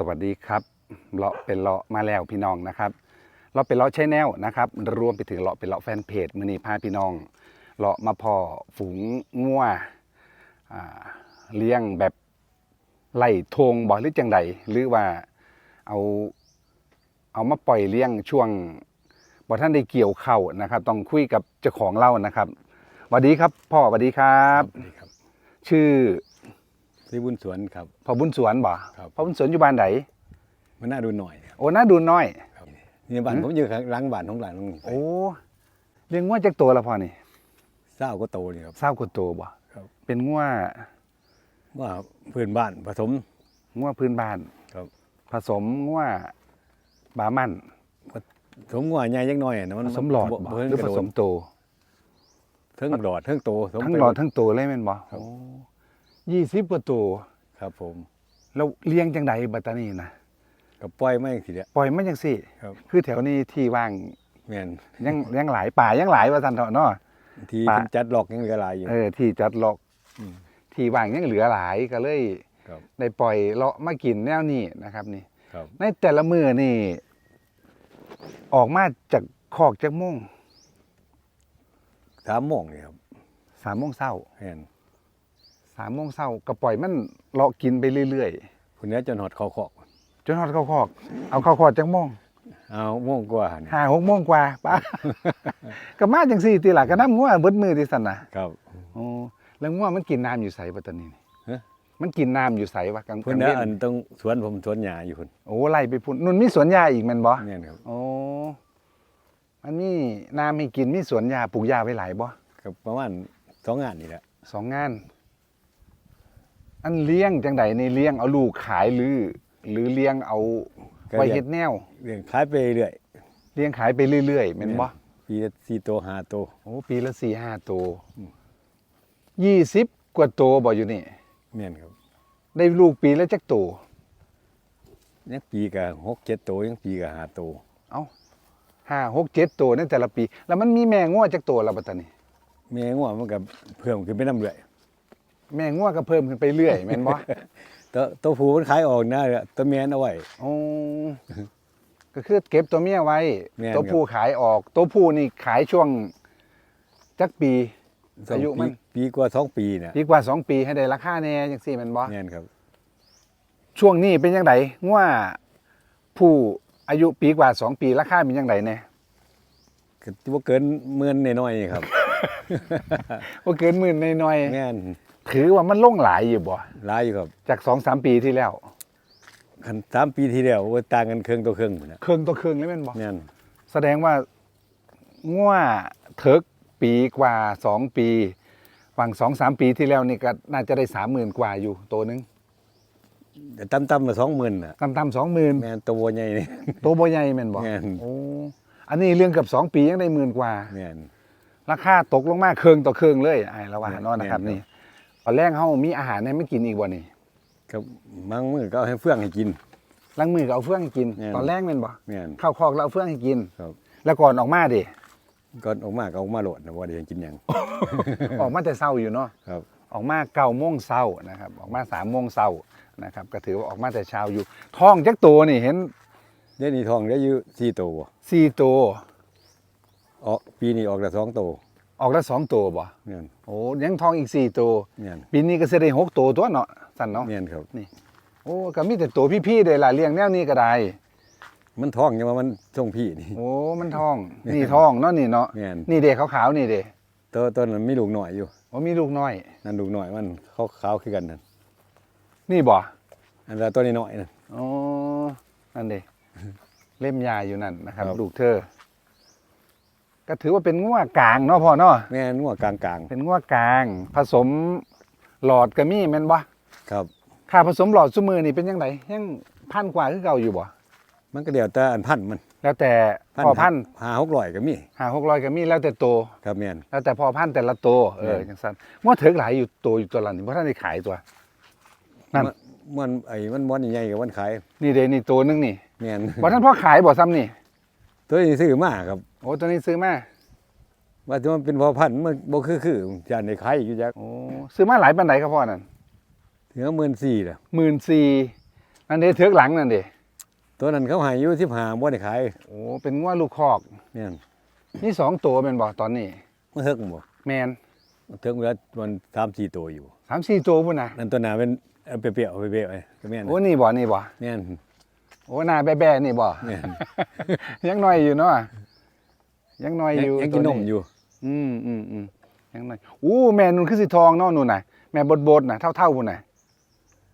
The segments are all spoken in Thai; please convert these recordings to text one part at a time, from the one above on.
สวัสดีครับเลาะเป็นเลาะมาแล้วพี่น้องนะครับเลาะเป็นเลาะใช้แนวนะครับรวมไปถึงเลาะเป็นเลาะแฟนเพจมือนี้พาพี่น้องเลาะมาพอฝูงงัวอ่าเลี้ยงแบบไล่ทงบ่หรือจังใดหรือว่าเอาเอามาปล่อยเลี้ยงช่วงบ่ท่านได้เกี่ยวเข้าวนะครับ ต้องคุยกับเจ้าของเล่านะครับสวัสดีครับพ่อสวัสดีครับสวัสดีครับชื่อ ที่บุญสวนครับพ่อบุญสวนบ่ครับพ่อบุญสวนอยู่บ้านไหนมันน่าดูหน่อยครับโอ้น่าดูน้อยครับนี่บ้านผมอยู่ข้างหลังบ้านของหลังนึงโอ้เลี้ยงงัวจักตัวละพ่อนี่เศร้าก็โตนี่ครับ เศร้ากว่าตัวบ่ครับ เป็นงัวว่าพื้นบ้านผสม งัวพื้นบ้านครับ ผสมงัวบามันผสมงัวใหญ่ยังน้อยนะผมันสมหลอดบ่เพิ่งหรือกผระโดสดมโตทั้งหลอดทั้งโตผสมทั้งไปหลอดทั้งโตเลยแม่นบ่ครับโอ้ ยี่สิบกว่าตัวครับผม แล้วเลี้ยงจังใดบัดตานี้นะกับปล่อยไม่ทีเดียวปล่อยมันจังซี่ครับ คือแถวนี้ที่ว่างแม่นยังยังหลายป่ายังหลายว่าซั่นเถาะเนาะ ทีปะเป็นจัดหลอกยังเหลือหลายอยู่ เออที่จัดล็อกมที่ว่างยังเหลือหลายก็เลยครับ ได้ปล่อยเลาะมากินแนวนี้นะครับนี่ ครับ ในแต่ละมือนี่ ออกมาจากคอกจากโมงสามโมงนี่ครับสามโมงเช้าแม่น สามโมงเช้าก็ปล่อยมันเลาะกินไปเรื่อยคุณนี้จนหอดคอคอกๆจนฮอดเข้าคอก เอาเข้าคอกจากโมงเอาโมงกว่านี่ห้าหกโมงกว่าป้าก็มาจังสี่ตีหลักก็น้ำงัวเบิดมือที่สันนะครับโอ้แล้วงัวมันกินน้ำอยู่ใสปัตตานีนี่ฮะมันกินน้ำอยู่ใสวะกลางพุ่นกนี้ลางอัเว้นนต้องสวนผมสวนหญ้าอยู่พุ่นโอ้ไล่ไปพุ่นนุ่นมีสวนยาอีกแมันบ่แม่นครับโอ้มันมีน้ำให้กินมีสวนยาปลูกยาไว้หลายบ่กับประมาณสองงานนี่แหละสองงาน อันเลี้ยงจังใดในเลี้ยงเอาลูกขายหรือ หรือเลี้ยงเอาก็ไว้เลี้ยงเฮ็ดแนวเลี้ยงขายไปเรื่อยเลี้ยงขายไปเรื่อยๆแม่นบ่ปีละสี่ตัวห้าตัวโอ้ปีละสี่ห้าตัวอืมยี่สิบกว่าตัวบ่อยู่นี่แม่นครับ ได้ลูกปีละจักตัวยังปีกับหกเจ็ดตัวยังปีกับห้าตัวห้าหกเจ็ดตัวในแต่ละปี แล้วมันมีแม่งัวจักตัวละบัดตานี้แม่ง่วมันกับเพิ่มขึ้นไปน้ำเรื่อย แม่งัวก็เพิ่มขึ้นไปเรื่อยแม่นบ่ ตัวตัวผู้มันขายออกนะตัวแม่นเอาไว้ โอ้ก็คือเก็บตัวเมียไว้ แม่นตัวผู้ขายออก ตัวผู้นี่ขายช่วงจักปีสองอายุมัน ปีปีกว่าสองปีเนี่ยปีกว่าสองปีให้ได้ราคาแน่จังซี่แม่นบ่แม่นครับ ช่วงนี้เป็นยังไงว่าผู้อายุปีกว่าสองปีราคาเป็นยังไงเนี่ยก็ว่าเกินหมื่นน้อยๆครับว่าเกินหมื่นน้อยแม่นๆ ถือว่ามันล่งหลายอยู่บ่หลายอยู่ครับจากสองสามปีที่แล้วคันสามปีที่แล้วว่าต่างกันเครื่องตัวเครื่องพุ่นนะเครื่องต่อเครื่องเลยแม่นบ่แม่นแสดงว่าง่วเถิกปีกว่าสองปีฝั่งสองสามปีที่แล้วนี่ก็น่าจะได้สามหมื่นกว่าอยู่ตัวหนึงแต่ต่ำๆละสองหมื่นน่ะต่ำๆสองหมื่นแม่นตัวใหญ่นี่ตัวบ่ใหญ่แม่นบ่แม่นโอ้อันนี้เรื่องเกับสองปียังได้หมื่นกว่าแม่นราคาตกลงมาเครื่องต่อเครื่องเลยไอ้ระหว่างแม่นเนอนนะครับแม่นนี่ ตอนแรกเขามีอาหารให้ไม่กินอีกบ่นี่ก็มังมือก็เอาให้เฟื่องให้กิน ล้างมือก็เอาเฟื่องให้กิน แม่น ตอนแรกแม่นบ่แม่น เข้าคอกแล้วเอาเฟื่องให้กิน ครับ แล้วก่อนออกมาดิ ก่อนออกมาก็ออกมาโหลดนะว่าเดี๋ยวกินหยัง ออกมาแต่เช้าอยู่เนาะ ครับ ออกมาเก้าโมงเช้านะครับ ออกมาสามโมงเช้านะครับ ก็ถือว่าออกมาแต่เช้าอยู่ ท้องจักตัวนี่เห็นเดี๋ยวนี้ทองได้อยู่สี่ตัวบ่สี่ตัว ออกปีนี้ออกแต่สองตัว ออกแล้วสองตัวบ่แม่นโอ้ยังท้องอีกสี่ตัวแม่นปีนี้ก็จะได้หกตัวตัวเนาะสั่นเนาะแม่นครับโอ้ก็มีแต่ตัวพี่ๆเลยล่ะเลี้ยงแนวนี้ก็ได้ มันท้องยังว่ามันส่งพี่นี่ โอ้มันท้อง นี่ท้องเนาะนี่เนาะแม่นนี่เด็กขาวๆนี่เด็ตัวตัวนั้นมีลูกหน่อยอยู่โอ้มีลูกน้อย นั่นลูกหน่อยมันเขาขาวคือกันนั่นนี่บ่อันละตัวนี้น้อยนั่นอ๋อนั่นเด็เล่มยาอยู่นั่นนะครับครับลูกเธอ ก็ถือว่าเป็นงัวกลางเนาะพ่อเนาะแม่นงัวกลางกลางเป็นงัวกลาง ผสมหลอดกระมี่แม่นบ่ๆครับค่าผสมหลอดซุมือนี่เป็นยังไงยังพันกว่าคือเก่าอยู่บ่มันก็เดี๋ยวแต่อันพันธุ์มัน แล้วแต่พอพันธุ์หาหกร้อยก็มีหาหกร้อยกระมี่แล้วแต่โตครับแม่นแล้วแต่พอพันธุ์แต่ละโตวเออแม่นจังซั่นงัวเถิกหลายอยู่โตอยู่ตัวละนี่เพราะท่านได้ขายตัวนั่นมันมันไอ้มันมันใหญ่กับมันขาย นี่เดนี่ตัวนึงนี่แม่นบ่ท่านพ่อขายบ่ซ้ำนี่ ตัวนี้ซื้อมาครับ โอ้ตัวนี้ซื้อมาว่าที่มันเป็นพอพันธุ์มันบ่คือคือจานในขายอยู่จักโอ้ซื้อมาหลายปานใดครับพ่อนั่นถึงหมื่นสี่ละหมื่นสี่นั่นเด้เทือกหลังนั่นเด้ตัวนั้นเขาใหายอยู่ที่หาบ่ได้ขายโอ้เป็นงัวลูกคอกแม่นนี่สองตัวเป็นบ่ตอนนี้มันเฮิกบ่แมนมันเทิงเวลามัน3-4ตัวอยู่สามสี่ตัวพุ่นนะนั่นตัวหน้าเป็นเอาเปรี้ยวๆเปรี้ยวๆไอ้ก็แม่นโอ้นี่บ่นี่บ่แม่น โอ้หน้าแบ่ๆนี่บ่แม่นยังน้อยอยู่เนาะยังน้อยยังอยู่ยังกินนมตัวอยู่ อืมอืมอืมยังน้อยอู้แม่นุ่นคือสีทองเนาะนู่นน่ะแม่บดบดๆน่ะเท่าเท่าพุ่นน่ะ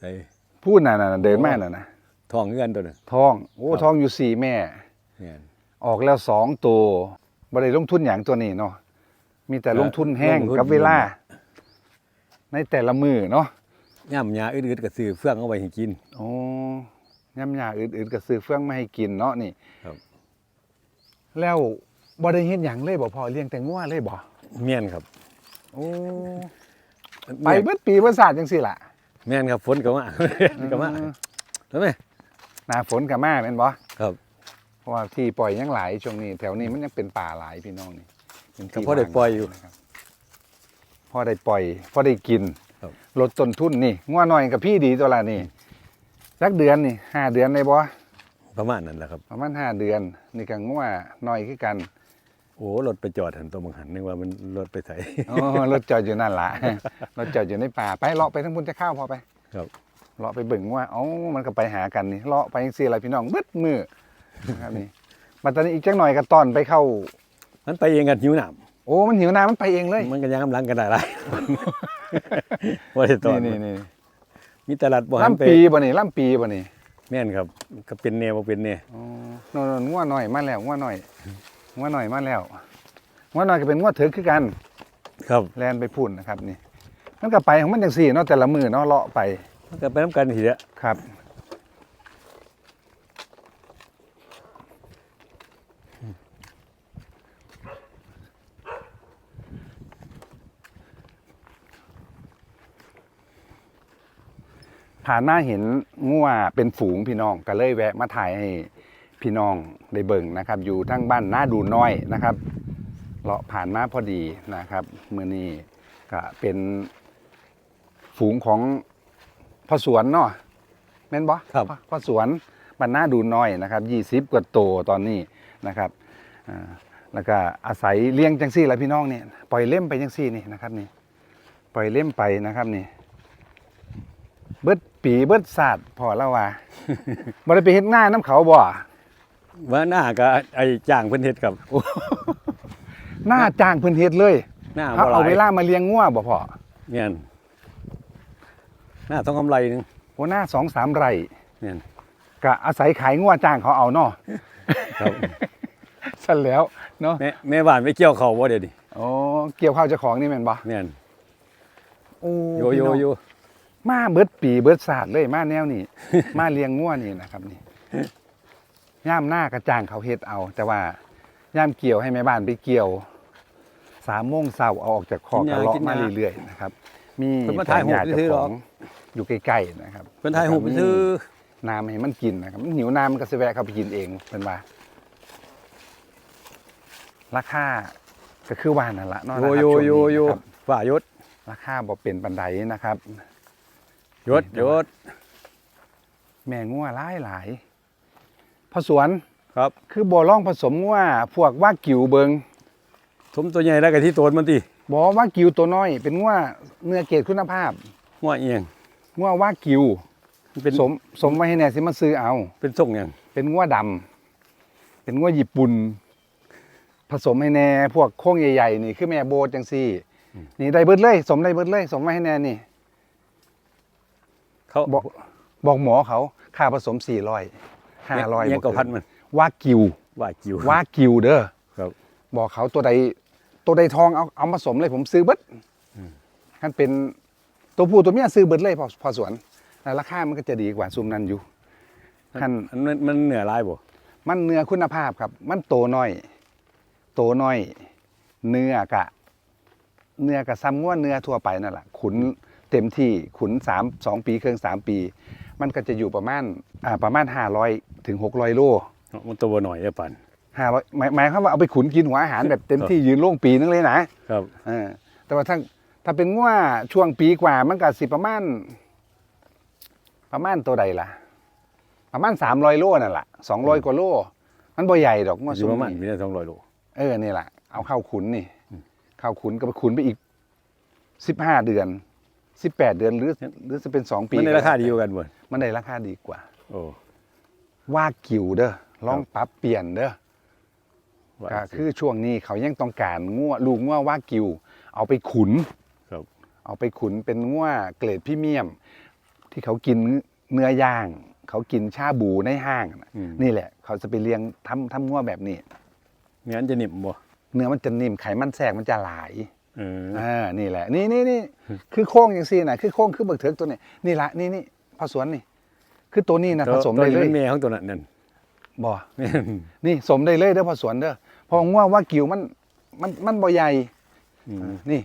ไอ้พูดน่ะน่ะน่ะเดินมาน่ะนะท้องคือกันตัวนั้นทองโอ้ครับ ทองอยู่สี่แม่แม่นออกแล้วสองตัวบ่ได้ลงทุนอย่างตัวนี้เนาะมีแต่ลงทุนแห้งลงทุนกับเวลา ในแต่ละมือเนาะย่ำยาอึดๆก็ซื้อเฟื่องเอาไว้ให้กิน โอ้ ย่ำยาอืดๆก็ซื้อเฟื่องมาให้กินเนาะนี่ครับ แล้วบ่ได้เฮ็ดหยังเลยบ่พอเลี้ยงแต่งัวเลยบ่แม่นครับโอ้ไปเบิดปีเบิดศาสตร์จังซี่ล่ะแม่นครับฝนก็มา ก็มาใช่ไหมหน้าฝนก็มาแม่นบ่ครับเพราะว่าที่ปล่อยยังหลายช่วงนี้ แถวนี้มันยังเป็นป่าหลายพี่น้องนี่เป็นก็ที่พอได้ปล่อยอยู่นะครับพอได้ปล่อยพอได้กินครับ ลดต้นทุนนี่งัวหน่อยกับพี่ดีตัวละนี่ สักเดือนนี่ห้าเดือนได้บ่ประมาณนั้นแหละครับ ประมาณห้าเดือน นี่ก็งัวหน่อยคือกัน โอ้รถไปจอดหันตัวบังหันนึกว่ามันรถไปใส่อ๋อรถจอดอยู่นั่นละรถจอดอยู่ในป่าไปเลาะไปทั้งบุญจะเข้าวพอไป ครับเลาะไปเบิ่งว่าเอ้ามันก็ไปหากันนี่เลาะไปยังสี่อะไรพี่น้องเบิดมือนะครับนี่มาตอนนี้อีกจักหน่อยก็ตอนไปเข้า มันไปเองกันหิวน้โอ้มันหิวน้ำมันไปเองเลยำมันก็ยังกำลังกันได้ไรว่าได้ตอนนี่นี่นี่ มีตลาดบ่หันไปล่ำปีบ่นี่ล่ำปีบ่นี่แม่นครับ ก็เป็นแนวบ่เป็นแนวอ๋อนนนงัวหน่อยมาแล้วงัวหน่อยงัวหน่อยมาแล้วงัวหน่อยก็เป็นงัวเถือกคือกัน ครับแลนไปพุ่นนะครับนี่ มันก็ไปของมันจังสี่เนาะแต่ละมือเนาะเลาะไปมันก็ไปน้ำกันทีเดียวครับ ผ่านมาเห็นงัวเป็นฝูงพี่น้องก็เลยแวะมาถ่ายให้พี่น้องได้เบิ่งนะครับ อยู่ทั้งบ้านหน้าดูน้อยนะครับเลาะผ่านมาพอดีนะครับเมื่อนี้ก็เป็นฝูงของพ่อสวนเนาะแม่นบ่ครับพ่อพ่อสวนบ้านหน้าดูน้อยนะครับยี่สิบกว่าโตวตอนนี้นะครับอ่าแล้วก็อาศัยเลี้ยงจังซี่แหละพี่น้องเนี่ยปล่อยเล่มไปจังซี่นี่นะครับนี่ปล่อยเล่มไปนะครับนี่ เบิดปีเบิดศาสตร์พอแล้วว่าบ่ได้ไปเฮ็ดหน้าน้ำเขาบ่ว่าหน้าก็ไอ้จ้างเพิ่นเฮ็ดครับหน้าจ้างเพิ่นเฮ็ดเลยหน้าเขาบ่หลาเอาเวยลามาเลี้ยงงัวบ่พอแม่นหน้าต้องกำไรหนึงโหหน้าสองสามไร่แม่นก็อาศัยขายงัวจ้างเขาเอาเนาะครับสั่นแล้วเนาะแม่แม่บ้านไปเกี่ยวเขาบ่เดี๋ยวนี้โอ้เกี่ยวข้าวเจ้าของนี่แม่นบ่แม่นโอ้โยพี่โยน้อง โย มาเบิดปีเบิดศาสตร์เลยมาแนวนี้มาเลี้ยงงัวนี่นะครับนี่ย่ามหน้ากระจ้างเขาเฮ็ดเอา แต่ว่าย่ามเกี่ยวให้แม่บ้านไปเกี่ยวสามโมงเช้าเอาออกจากคอกกระเลาะมาเรื่อยๆนะครับ มีเพิ่นมาถ่ายรูปเจ้าซื้อขหรออกงอยู่ใกล้ๆนะครับเพิ่นถ่ายรูปไปซื้อน้ำให้มันกินนะครับมันหิวน้ำมันก็สิแวะเข้าไปกินเองเป็นว่าราคาก็คือว่านั่นละเนาะโยนะครับโยช่วงโยนี้โยนะครับฝ่ายศราคาบ่เป็นปันไดนะครับ ยศยศแม่งัวหลายหลายพอสวนครับ คือบ่ล่องผสมงัวพวกว่ากิวเบิงสมตัวใหญ่แล้วก็ที่โตนมันติบ่ว่ากิวตัวน้อย เป็นงัวเนื้อเกรดคุณภาพหัวเอียงงัวว่ากิวมันเป็นสมสมไว้ให้แน่สิมาซื้อเอา เป็นทรงหยังเป็นงัวดำเป็นงัวญี่ปุ่น ผสมให้แน่พวกโค้งใหญ่ๆนี่คือแม่โบดจังซี่ นี่ได้เบิดเลย สมได้เบิดเลย สมไว้ให้แน่นี่ เขาบอกบอกหมอเขาค่าผสม400 500เอียงกับพันมันว่ากิวว่ากิวว่ากิวเด้อครับ บอกเขาตัวใดตัวใดทองเอาเอามาสมเลยผมซื้อเบิดท่านเป็นตัวผู้ตัวเมียซื้อเบิดเลยพอพอสวนแต่ราคามันก็จะดีกว่าซุมนั้นอยู่ท่านอันนั้นมันเหนือลายบ่มันเนื้อคุณภาพครับ มันโตน้อย โตน้อย เนื้อกะ เนื้อกะซ้ำง่วนเนื้อทั่วไปนั่นแหละขุน เต็มที่ขุนสามสองปีเครื่องสามปี มันก็จะอยู่ประมาณอ่าประมาณห้าร้อยถึงหกร้อยโลมันตัวบ่หน่อยไอ้ปันห้าร้อยหมายหมายความว่าเอาไปขุนกินหัวอาหารแบบเต็มที่ยืนโล่งปีนึงเลยนะครับเออแต่ว่าถ้าถ้าเป็นว่าช่วงปีกว่ามันก็สิประมาณ ประมาณตัวใดล่ะ ประมาณ300โลนั่นแหละ200กว่าโลมันบ่ใหญ่ดอกงวอยู่ซุ้มประมาณนี่มีได้สองร้อยโลเออนี่แหละเอาเข้าขุนนี่เข้าขุนก็ไปขุนไปอีก15เดือน 18 เดือนหรือหรือจะเป็น 2 ปีมันในราคาดีกว่ากันบ่มันได้ราคาดีกว่า โอ้ว่ากิวเด้อลองปรับเปลี่ยนเด้อว่าก็คือช่วงนี้เขายังต้องการงัวลูกงัวว่ากิว เอาไปขุนครับเอาไปขุนเป็นงัวเกรดพรีเมียม ที่เขากินเนื้อย่าง เขากินชาบูในห้างน่ะอืมนี่แหละ เขาจะไปเลี้ยงทำทำงัวแบบนี้งั้นจะนิ่มบ่เนื้อมันจะนิ่มไขมันแทรกมันจะหลายเอออ่านี่แหละ นี่นี่นี่คือโค้งอย่างซี่นะคือโค้งคือเบิกเถิกตัวนี้นี่ละนี่นี่พอสวนนี่ คือตัวนี้นะผสมได้ตัวเลนี้ยมันแม่ของตัวนั้นนั่นบ่แม่นนี่สมได้เลยเด้อพอสวนเด้อเพอง่วว่ากิวมันมันมันบ่ใหญ่อืมนี่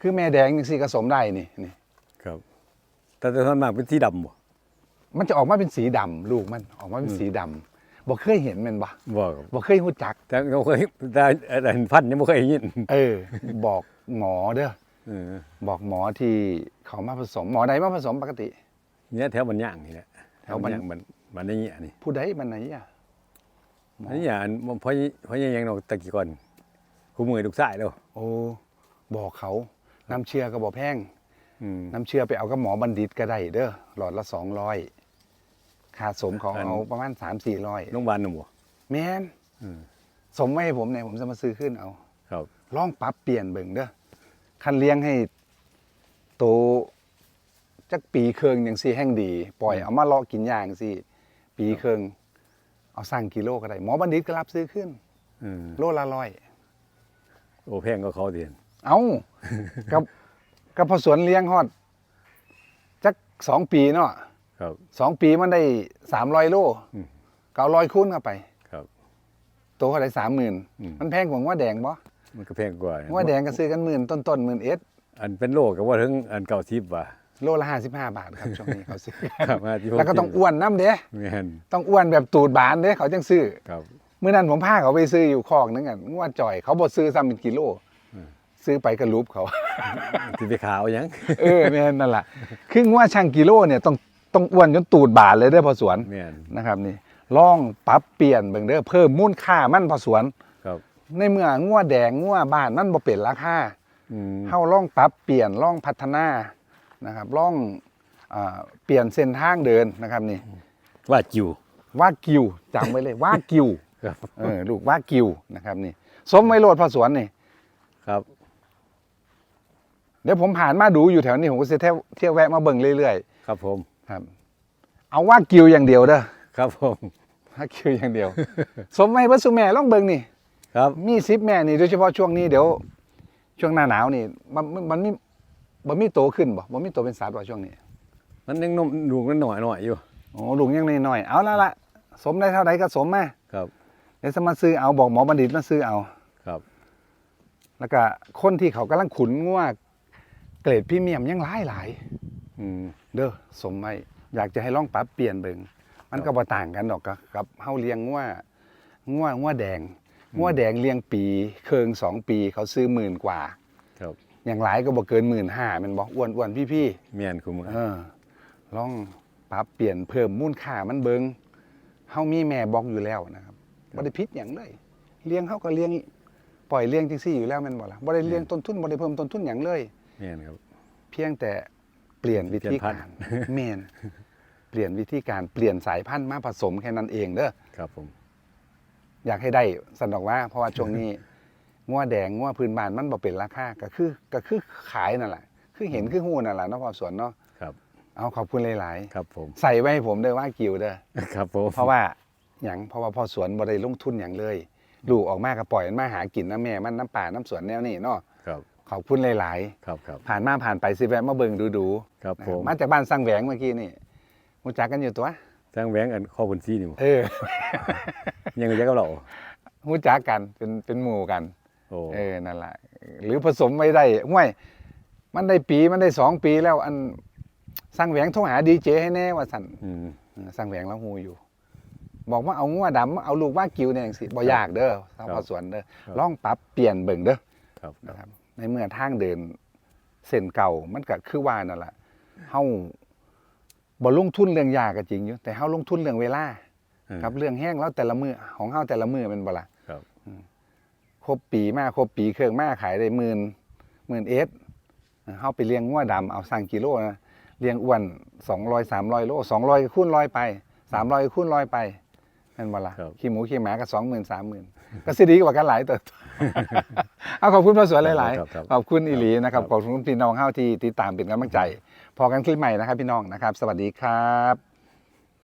คือแม่แดงจังซี่ก็สมได้นี่นี่ครับ แต่แต่ส่วนมากเป็นสีดำบ่มันจะออกมาเป็นสีดำลูกมันออกมาเป็นสีดำบ่เคยเห็นแมันบ่บ่ครับบ่เคยรู้จัก แต่เขาเคยแต่แต่เห็นพันธุ์ยังบ่เคยเห็นเออ บอก หมอเด้อเออบอกหมอที่เขามาผสม หมอใดมาผสมปกติ เนี่ยแถวบันย่างนี่แหละแถวบันย่างมันมันได้เงี้ยนี่ผู้ใดมันไหนอะอันนี้อย่างเพราะเพราะยังเราตะกี้ก่อนคู่มือลูกชายแล้วโอ้บอกเขาน้ำเชื่อก็บ่แพงอืมน้ำเชื่อไปเอากับหมอบัณฑิตก็ได้เด้อหลอดละ200ค่าสมเขาอันเอาประมาณ3-400โรงพยาบาลน่ะบ่แม่นอืมสมไว้ให้ผมเนี่ยผมจะมาซื้อขึ้นเอาครับ ลองปรับเปลี่ยนเบิ่งเด้อคันเลี้ยงให้โตจักปีเคืองอย่างซี่แห่งดี ปล่อยเอามาเลาะกินอย่างสิปีเคืองเอาสั่งกิโลก็ได้หมอบัณฑิตก็รับซื้อขึ้นอืมโลละร้อย โอ้แพงก็เขาเดียนเอา กับกับพอสวนเลี้ยงฮอดจักสองปีเนาะครับ สองปีมันได้สามร้อยโลอืมเก้าร้อยคูณเข้าไป ครับ ตัวเขาได้สามหมื่นอืม มันแพงกว่าว่าแดงบ่ มันก็แพงกว่าว่าแดงก็ซื้อกันหมื่นต้นต้นหมื่นเอสอันเป็นโลก็ว่าถึงอันเก่าทิพย์ว่ะโลละห้าสิบห้าบาทครับช่วงนี้เขาซื้อครับมาที่ผมแล้วก็ต้องอ้วนน้ำเด้แม่นต้องอ้วนแบบตูดบานเด้เขาจังซื้อครับเมื่อนั้นผมพาเขาไปซื้ออยู่คอกนึงอะงวดจ่อยเขาบ่ซื้อซ้ำเป็นกิโลอืมซื้อไปก็รูปเขาสิไปขาวหยังเออแม่นนั่นแหละคืองวดช่างกิโลเนี่ยต้องต้องอ้วนจนตูดบานเลยเด้อพอสวนแม่นนะครับนี่ลองปรับเปลี่ยนเบิ่งเด้อเพิ่มมูลค่ามันพอสวนครับ ในเมื่องวดแดงงวดบ้านมันบ่เป็นราคาอืมเฮาลองปรับเปลี่ยนลองพัฒนานะครับลองอ่าเปลี่ยนเส้นทางเดินนะครับนี่ว่าจิวว่ากิวจำไว้เลยว่ากิวครับเออลูกว่ากิวนะครับนี่สมไว้โลดพอสวนนี่ครับ เดี๋ยวผมผ่านมาดูอยู่แถวนี้ผมก็จะเที่ยวเที่ยวแวะมาเบิ่งเรื่อยครับ ผมๆครับ เอาว่ากิวอย่างเดียวเด้อครับผมว่ากิวอย่างเดียว สมไว้เบ่สุแม่ลองเบิ่งนี่ ครับมีซิปแม่นี่โดยเฉพาะช่วงนี้เดี๋ยวช่วงหน้าหนาวนี่ มันมันมันมีบ่มีโตขึ้นบ่บ่มีโตเป็นสัตว์ว่าช่วงนี้มันยังนมดูมันหน่อยหน่อยอยู่โอ้ลุงยังน้อยๆเอาละละสมได้เท่าใดก็สมมาครับเดี๋ยวจะมาซื้อเอาบอกหมอบัณฑิตมาซื้อเอาครับ แล้วก็คนที่เขากำลังขุนงัวเกรดพรีเมียมยังหลายหลายอืมๆเด้อสมไว้อยากจะให้ลองปรับเปลี่ยนเบิ่งมันก็บ่ต่างกันดอกกับกับเฮาเลี้ยงงัวงัวงัวแดง งัวแดงเลี้ยงปี เคิงสองปีเขาซื้อหมื่นกว่า ครับ อย่างหลายก็บ่เกินหมื่นห้ามันบอกอ้วนอ้วนพี่พี่แม่นคุมือๆเออลองปรับเปลี่ยนเพิ่มมูลค่ามันเบิงเฮามีแม่บอกอยู่แล้วนะครับบ่ได้ผิดหยังเลยเลี้ยงเฮาก็เลี้ยงปล่อยเลี้ยงจังซี่อยู่แล้วแม่นบ่ล่ะบ่ได้เลี้ยงต้นทุนบ่ได้เพิ่มต้นทุนหยังเลยแม่นครับ เพียงแต่เปลี่ยนวิธีเปลี่ยนพันการธุ์แม่นเปลี่ยนวิธีการเปลี่ยนสายพันธุ์มาผสมแค่นั้นเองเด้อครับผม อยากให้ได้สันดอกว่า เพราะว่าช่วงนี้งัวแดงงัวพื้นบ้านมันบ่เป็นราคาก็คือก็คือขายนั่นแหละคือเห็นคือหู้นั่นแหละเนาะพอสวนเนาะครับ เอาขอบคุณหลายครับผมๆใส่ไว้ให้ผมเด้อว่ากิวเด้อครับผมเพราะว่าหยังเพราะว่าพอสวนบ่ได้ลงทุนหยังเลยลูกออกมาก็ปล่อยมันมาหากินน้ำแม่มันน้ำป่าน้ำสวนแนวนี้เนาะครับขอบคุณหลายครับครับๆผ่านมาผ่านไปสิแวะมาเบิ่งดูๆครับผมมาจากบ้านสร้างแหวงเมื่อกี้นี่รู้จักกันอยู่ตัวทางแหวงอันข้อบุญซีนี่บ่เออ ยังรู้จักกับเรารู้จักกันเป็นเป็นหมู่กันโอ้เออนั่นแหละหรือผสมไม่ได้ห่วยมันได้ปีมันได้สองปีแล้วอันสร้างแหวงโทรหาดีเจให้แน่ว่าสันอืมเออสร้างแหวงแล้วหูอยู่ บอกว่าเอางัวดำเอาลูกว่ากิวเนี่ยสิบ่ยากเด้อชาวพอสวนเด้อลองปรับเปลี่ยนเบิ่งเด้อครับคนะรับครับในเมื่อทางเดินเส้นเก่ามันก็คือว่านั่นแหละเฮาบ่ลงทุนเรื่องยาก็จริงอยู่แต่เฮาลงทุนเรื่องเวลาเออ ครับเรื่องแห้งแล้วแต่ละมือของเฮาแต่ละมือเป็นบ่ล่ะครับครบปีมาครบปีเครื่องมาขายได้หมื่นหมื่นเอสเฮาไปเลี้ยงงัวดำเอาสั่งกิโลนะเลี้ยงอ้วน200 300โล200ก็คูณร้อยไป300ก็คูณร้อยไปแม่นบ่ล่ะครับขี้หมูขี้หมาก็20,000 30,000ก็สิดีกว่ากันหลายเติบเอาขอบคุณพ่อสวนหลายครับครับๆขอบคุณอีหลีนะครับครับขอบคุณพี่น้องเฮาที่ติดตามเป็นกำลังใจ พอกันคลิปใหม่นะครับพี่น้องนะครับ สวัสดีครับ